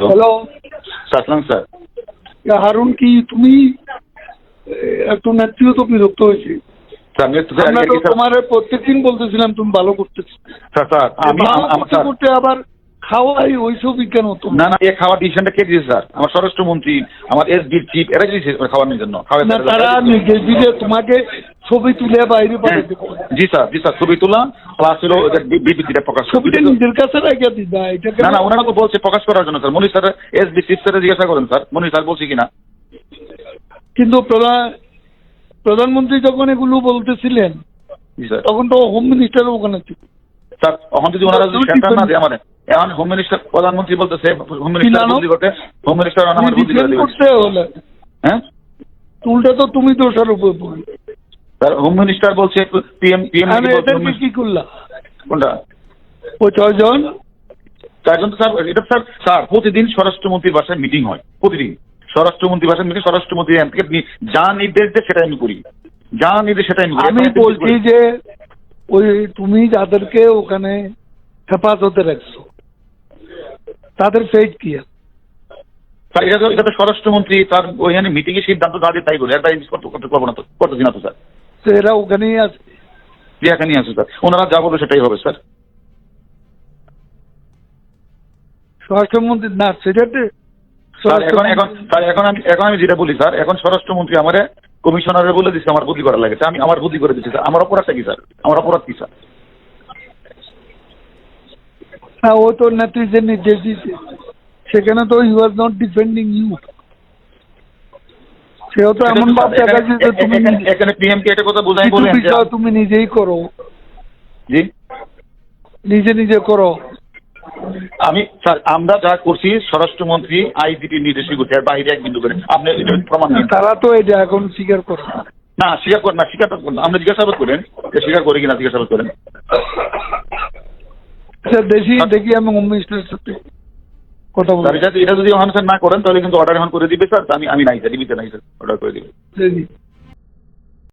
Hello সাসলাম sir. Harun কি তুমি একটু নেতৃত্ব তো বিরক্ত হয়েছে তোমার প্রত্যেকদিন বলতেছিলাম তুমি ভালো করতেছো। করতে আবার খাওয়াই ওইসব বিজ্ঞান হতো। না না এ খাওয়ার ডিসিশনটা কে দিয়েছে স্যার? আমার স্বরাষ্ট্রমন্ত্রী আমার এস বির চিফ এরা দিয়েছে খাওয়ানোর জন্য? তারা নির্দেশ দিলে তোমাকে ছবি তুলে বাইরে হ্যাঁ, পাঠাতে জি স্যার জি স্যার ছবি তোলা প্লাস হলো বিবৃতিটা প্রকাশ ছবিটা নিজের কাছে এটা না না ওনারা তো বলছে প্রকাশ করার জন্য sir. Monir sir S B chief স্যারে জিজ্ঞাসা করেন স্যার। মনির স্যার বলছে কিনা? কিন্তু প্রধান প্রধানমন্ত্রী যখন এগুলো বলতেছিলেন তখন তো হোম মিনিস্টার ওখানে ছিল। স্যার এখন যদি ওনারা যদি সেন্টার না দেয় আমার এখন হোম মিনিস্টার প্রধানমন্ত্রী বলতেছে হোম মিনিস্টার জানো? বদলি করতে হোম মিনিস্টার আমার বদলি করতে হ্যাঁ? উল্টা তো তুমি দোষারোপ হোম মিনিস্টার বলছে পিএম পিএম কি কি কোনটা? ওই ছয়জন? তার স্যার এটা স্যার স্যার প্রতিদিন স্বরাষ্ট্রমন্ত্রীর বাসায় মিটিং হয় প্রতিদিন। স্বরাষ্ট্রমন্ত্রীর বাসায় মিটিং স্বরাষ্ট্রমন্ত্রী যা নির্দেশ দেয় সেটা আমি করি। যা নির্দেশ সেটা আমি আমি বলছি যে ওই তুমি যাদেরকে ওখানে হেফাজতে রাখছো তাদের ফেট কি? স্যার এটা তো এটা তো স্বরাষ্ট্রমন্ত্রী তার ওইখানে মিটিং এ সিদ্ধান্ত দিয়ে তাই বলে এটা আমি করতে করতে পারব না তো করতেছি না তো স্যার? তো এরা ওখানেই আছে যে এখানেই আছে স্যার। ওনারা যা বলবে সেটাই হবে স্যার। স্বরাষ্ট্রমন্ত্রী না স্যার এখন এখন স্যার এখন আমি এখন আমি যেটা বলি স্যার এখন স্বরাষ্ট্রমন্ত্রী আমারে কমিশনারে বলে দিচ্ছে আমার বদলি করা লাগে। আমি আমার বদলি করে দিচ্ছি স্যার। আমার অপরাধটা কি স্যার? আমার অপরাধ কি স্যার? হ্যাঁ ও তো নেতৃত্বের নির্দেশ দিয়েছে। সেখানে তো you are not defending you সেও তো এমন ভাব দেখাচ্ছে যে তুমি এখানে- পিএম কে কথা বোঝাই বলেন তুমি নিজেই করো। জি? নিজে নিজে করো। আমি স্যার আমরা যা করছি স্বরাষ্ট্রমন্ত্রী আইজিপি নির্দেশই করছে আর বাইরে এক বিন্দু করে। আপনি প্রমাণ দিন। তারা তো এটা এখন স্বীকার করে না। স্বীকার করেন না স্বীকার করেন না। আপনি জিজ্ঞাসাবাদ করেন যে স্বীকার করে কিনা জিজ্ঞাসাবাদ করেন। আচ্ছা দেখি দেখি আমি হোম মিনিস্টারের সাথে কথা বলব এটা এটা যদি অনসার না করেন তাহলে কিন্তু অর্ডার এখন করে দিবে স্যার। আমি আমি নাই স্যার নাই স্যার। অর্ডার করে দিবে।